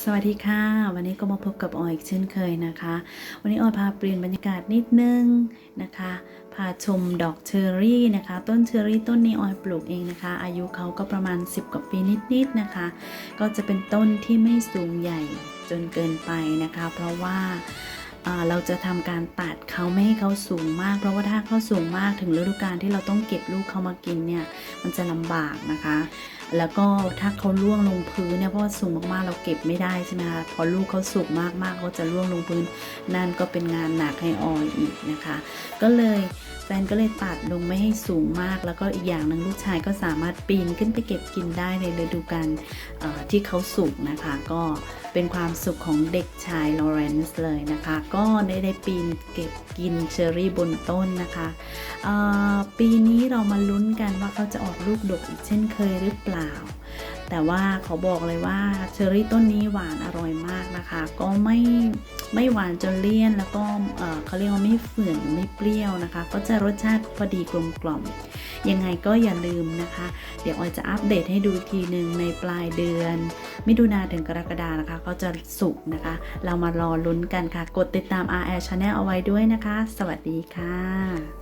สวัสดีค่ะ วันนี้ก็มาพบกับออยอีกเช่นเคยนะคะ วันนี้ออยพาเปลี่ยนบรรยากาศนิดนึงนะคะ พาชมดอกเชอรี่นะคะ ต้นเชอรี่ต้นนี้ออยปลูกเองนะคะ อายุเขาก็ประมาณ 10 กว่าปีนิดๆนะคะ ก็จะเป็นต้นที่ไม่สูงใหญ่จนเกินไปนะคะ เพราะว่าอ่า เราจะทำการตัดเขาไม่ให้เขาสูงมาก เพราะว่าถ้าเขาสูงมากถึงฤดูกาลที่เราต้องเก็บลูกเขามากินเนี่ยมันจะลำบากนะคะ แล้วก็ถ้าเขาล่วงลงพื้นเนี่ยเพราะว่าสูงมากๆเราเก็บไม่ได้ใช่ไหมคะพอลูกเขาสุกมากๆเขาจะล่วงลงพื้น นั่นก็เป็นงานหนักให้ออยอีกนะคะ ก็เลยแฟนก็เลยตัดลงไม่ให้สูงมาก แล้วก็อีกอย่างหนึ่งลูกชายก็สามารถปีนขึ้นไปเก็บกินได้ในฤดูกาลที่เขาสุกนะคะ ก็เป็นความสุขของเด็กชายลอเรนซ์เลยนะคะก็ได้ได้ปีนเก็บกินเชอร์รี่บนต้นนะคะปีนี้เรามาลุ้นกันว่าเขาจะออกลูกดกอีกเช่นเคยหรือเปล่า แต่ว่าเขาบอกเลยว่าเชอร์รี่ต้นนี้หวานอร่อยมากนะคะ ก็ไม่ ไม่หวานจนเลี่ยนแล้วก็เขาเรียกว่าไม่เฝื่อนไม่เปรี้ยวนะคะ ก็จะรสชาติพอดีกลมกล่อมยังไงก็อย่าลืมนะคะ เดี๋ยวออยจะอัปเดตให้ดูทีหนึ่งในปลายเดือน มิถุนาถึงกรกฎานะคะ ก็จะสุกนะคะ เรามารอลุ้นกันค่ะ กดติดตาม RL Channel เอาไว้ด้วยนะคะ สวัสดีค่ะ